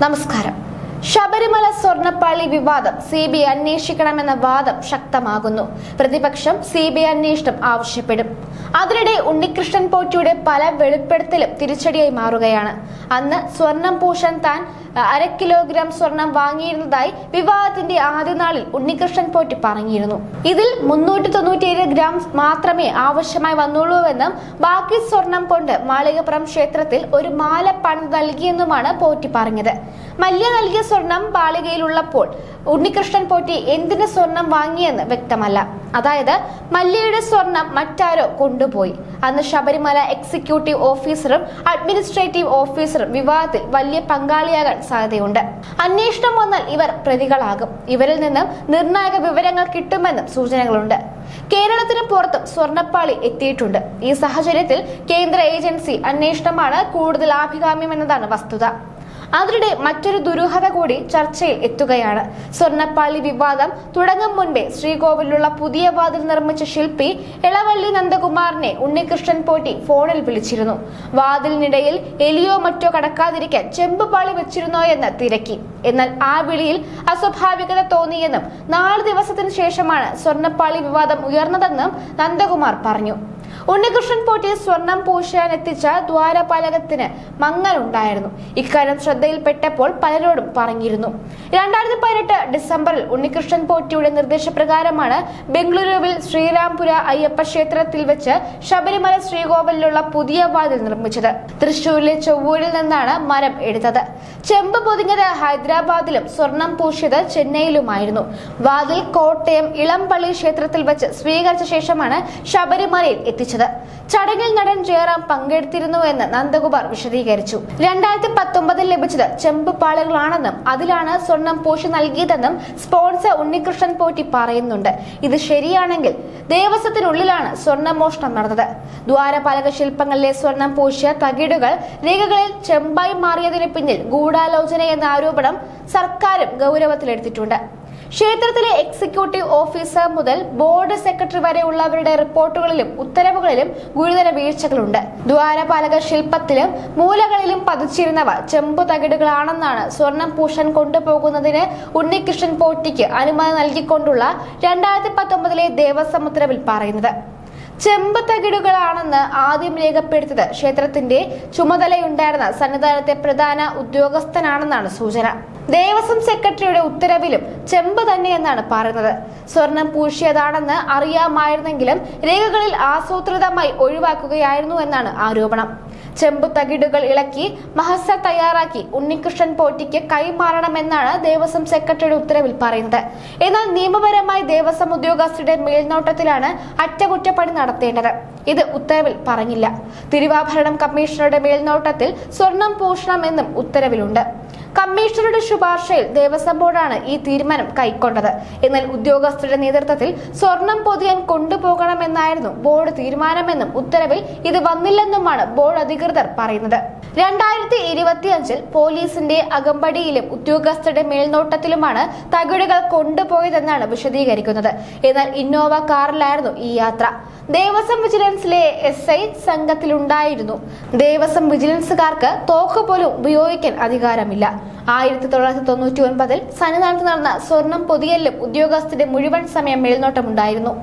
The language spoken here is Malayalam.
നമസ്കാരം. ശബരിമല സ്വർണപ്പള്ളി വിവാദം സി ബി ഐ അന്വേഷിക്കണമെന്ന വാദം ശക്തമാകുന്നു. പ്രതിപക്ഷം സി ബി ഐ അന്വേഷണം ആവശ്യപ്പെടും. അതിനിടെ ഉണ്ണികൃഷ്ണൻ പോറ്റിയുടെ പല വെളിപ്പെടുത്തലും തിരിച്ചടിയായി മാറുകയാണ്. അന്ന് സ്വർണം പൂശാൻ താൻ അര കിലോഗ്രാം സ്വർണം വാങ്ങിയിരുന്നതായി വിവാദത്തിന്റെ ആദ്യനാളിൽ ഉണ്ണികൃഷ്ണൻ പോറ്റി പറഞ്ഞിരുന്നു. ഇതിൽ മുന്നൂറ്റി തൊണ്ണൂറ്റിയേഴ് ഗ്രാം മാത്രമേ ആവശ്യമായി വന്നുള്ളൂവെന്നും ബാക്കി സ്വർണം കൊണ്ട് മാളികപ്പുറം ക്ഷേത്രത്തിൽ ഒരു മാല പണിത് നൽകിയെന്നുമാണ് പോറ്റി പറഞ്ഞത്. മല്യ നൽകിയ സ്വർണം ബാളികയിലുള്ളപ്പോൾ ഉണ്ണികൃഷ്ണൻ പോറ്റി എന്തിന് സ്വർണം വാങ്ങിയെന്ന് വ്യക്തമല്ല. അതായത് മല്യയുടെ സ്വർണം മറ്റാരോ കൊണ്ടുപോയി. അന്ന് ശബരിമല എക്സിക്യൂട്ടീവ് ഓഫീസറും അഡ്മിനിസ്ട്രേറ്റീവ് ഓഫീസറും വിവാദത്തിൽ വലിയ പങ്കാളിയാകാൻ സാധ്യതയുണ്ട്. അന്വേഷണം വന്നാൽ ഇവർ പ്രതികളാകും. ഇവരിൽ നിന്നും നിർണായക വിവരങ്ങൾ കിട്ടുമെന്നും സൂചനകളുണ്ട്. കേരളത്തിന് പുറത്തും സ്വർണപ്പാളി എത്തിയിട്ടുണ്ട്. ഈ സാഹചര്യത്തിൽ കേന്ദ്ര ഏജൻസി അന്വേഷണമാണ് കൂടുതൽ ആഭികാമ്യമെന്നതാണ് വസ്തുത. അതിനിടെ മറ്റൊരു ദുരൂഹത കൂടി ചർച്ചയിൽ എത്തുകയാണ്. സ്വർണപ്പാളി വിവാദം തുടങ്ങും മുൻപേ ശ്രീകോവിലുള്ള പുതിയ വാതിൽ നിർമ്മിച്ച ശില്പി ഇളവള്ളി നന്ദകുമാറിനെ ഉണ്ണികൃഷ്ണൻ പോറ്റി ഫോണിൽ വിളിച്ചിരുന്നു. വാതിലിനിടയിൽ എലിയോ മറ്റോ കടക്കാതിരിക്കാൻ ചെമ്പുപാളി വെച്ചിരുന്നോ എന്ന് തിരക്കി. എന്നാൽ ആ വിളിയിൽ അസ്വാഭാവികത തോന്നിയെന്നും നാല് ദിവസത്തിന് ശേഷമാണ് സ്വർണപ്പാളി വിവാദം ഉയർന്നതെന്നും നന്ദകുമാർ പറഞ്ഞു. ഉണ്ണികൃഷ്ണൻ പോറ്റി സ്വർണം പൂശാൻ എത്തിച്ച ദ്വാരപാലകത്തിന് മങ്ങലുണ്ടായിരുന്നു. ഇക്കാര്യം ശ്രദ്ധയിൽപ്പെട്ടപ്പോൾ പലരോടും പറഞ്ഞിരുന്നു. രണ്ടായിരത്തി പതിനെട്ട് ഡിസംബറിൽ ഉണ്ണികൃഷ്ണൻ പോറ്റിയുടെ നിർദ്ദേശപ്രകാരമാണ് ബംഗളൂരുവിൽ ശ്രീരാംപുര അയ്യപ്പ ക്ഷേത്രത്തിൽ വെച്ച് ശബരിമല ശ്രീകോവിലുള്ള പുതിയ വാതിൽ നിർമ്മിച്ചത്. തൃശൂരിലെ ചൊവ്വൂരിൽ നിന്നാണ് മരം എടുത്തത്. ചെമ്പ് പൊതിഞ്ഞത് ഹൈദരാബാദിലും സ്വർണം പൂശിയത് ചെന്നൈയിലുമായിരുന്നു. വാതിൽ കോട്ടയം ഇളംപള്ളി ക്ഷേത്രത്തിൽ വെച്ച് സ്വീകരിച്ച ശേഷമാണ് ശബരിമലയിൽ എത്തിച്ചത്. ചടങ്ങിൽ നടൻ ജയറാം പങ്കെടുത്തിരുന്നുവെന്ന് നന്ദകുമാർ വിശദീകരിച്ചു. രണ്ടായിരത്തി പത്തൊമ്പതിൽ ലഭിച്ചത് ചെമ്പ് അതിലാണ് സ്വർണം പൂശി നൽകിയതെന്നും സ്പോൺസർ ഉണ്ണികൃഷ്ണൻ പോറ്റി പറയുന്നുണ്ട്. ഇത് ശരിയാണെങ്കിൽ ദേവസ്വത്തിനുള്ളിലാണ് സ്വർണമോഷണം നടന്നത്. ദ്വാരപാലക ശില്പങ്ങളിലെ സ്വർണം പൂശിയ തകിടുകൾ രേഖകളിൽ ചെമ്പായി മാറിയതിന് പിന്നിൽ ഗൂഢാലോചന എന്ന ആരോപണം സർക്കാരും ഗൗരവത്തിലെടുത്തിട്ടുണ്ട്. ക്ഷേത്രത്തിലെ എക്സിക്യൂട്ടീവ് ഓഫീസർ മുതൽ ബോർഡ് സെക്രട്ടറി വരെ ഉള്ളവരുടെ റിപ്പോർട്ടുകളിലും ഉത്തരവുകളിലും ഗുരുതര വീഴ്ചകളുണ്ട്. ദ്വാരപാലക ശില്പത്തിലും മൂലകളിലും പതിച്ചിരുന്നവ ചെമ്പു തകിടുകളാണെന്നാണ് സ്വർണം പൂഷൻ കൊണ്ടുപോകുന്നതിന് ഉണ്ണികൃഷ്ണൻ പോറ്റിക്ക് അനുമതി നൽകിക്കൊണ്ടുള്ള രണ്ടായിരത്തി പത്തൊമ്പതിലെ ദേവസ്വം ഉത്തരവിൽ പറയുന്നത്. ചെമ്പ് തകിടുകളാണെന്ന് ആദ്യം രേഖപ്പെടുത്തിയത് ക്ഷേത്രത്തിന്റെ ചുമതലയുണ്ടായിരുന്ന സന്നിധാനത്തെ പ്രധാന ഉദ്യോഗസ്ഥനാണെന്നാണ് സൂചന. ദേവസ്വം സെക്രട്ടറിയുടെ ഉത്തരവിലും ചെമ്പ് തന്നെയെന്നാണ് പറയുന്നത്. സ്വർണം പൂശിയതാണെന്ന് അറിയാമായിരുന്നെങ്കിലും രേഖകളിൽ ആസൂത്രിതമായി ഒഴിവാക്കുകയായിരുന്നു എന്നാണ് ആരോപണം. ചെമ്പു തകിടുകൾ ഇളക്കി മഹസ തയ്യാറാക്കി ഉണ്ണികൃഷ്ണൻ പോറ്റിക്ക് കൈമാറണമെന്നാണ് ദേവസ്വം സെക്രട്ടറിയുടെ ഉത്തരവിൽ പറയുന്നത്. എന്നാൽ നിയമപരമായി ദേവസ്വം ഉദ്യോഗസ്ഥരുടെ മേൽനോട്ടത്തിലാണ് അറ്റകുറ്റപ്പണി നടത്തേണ്ടത്. ഇത് ഉത്തരവിൽ പറഞ്ഞില്ല. തിരുവാഭരണം കമ്മീഷണറുടെ മേൽനോട്ടത്തിൽ സ്വർണം പൂഷണമെന്നും ഉത്തരവിലുണ്ട്. കമ്മീഷണറുടെ ശുപാർശയിൽ ദേവസ്വം ബോർഡാണ് ഈ തീരുമാനം കൈക്കൊണ്ടത്. എന്നാൽ ഉദ്യോഗസ്ഥരുടെ നേതൃത്വത്തിൽ സ്വർണം പൊതിയാൻ കൊണ്ടുപോകണമെന്നായിരുന്നു ബോർഡ് തീരുമാനമെന്നും ഉത്തരവിൽ ഇത് വന്നില്ലെന്നുമാണ് ബോർഡ് അധികൃതർ പറയുന്നത്. രണ്ടായിരത്തി ഇരുപത്തിയഞ്ചിൽ പോലീസിന്റെ അകമ്പടിയിലും ഉദ്യോഗസ്ഥരുടെ മേൽനോട്ടത്തിലുമാണ് തകിടുകൾ കൊണ്ടുപോയതെന്നാണ് വിശദീകരിക്കുന്നത്. എന്നാൽ ഇന്നോവ കാറിലായിരുന്നു ഈ യാത്ര. ദേവസ്വം വിജിലൻസിലെ എസ് ഐ സംഘത്തിലുണ്ടായിരുന്നു. ദേവസ്വം വിജിലൻസുകാർക്ക് തോക്ക് പോലും ഉപയോഗിക്കാൻ അധികാരമില്ല. ആയിരത്തി തൊള്ളായിരത്തി തൊണ്ണൂറ്റി ഒൻപതിൽ സന്നിധാനത്ത് നടന്ന സ്വർണം പൊതിയലിലും ഉദ്യോഗസ്ഥരുടെ മുഴുവൻ സമയം മേൽനോട്ടമുണ്ടായിരുന്നു.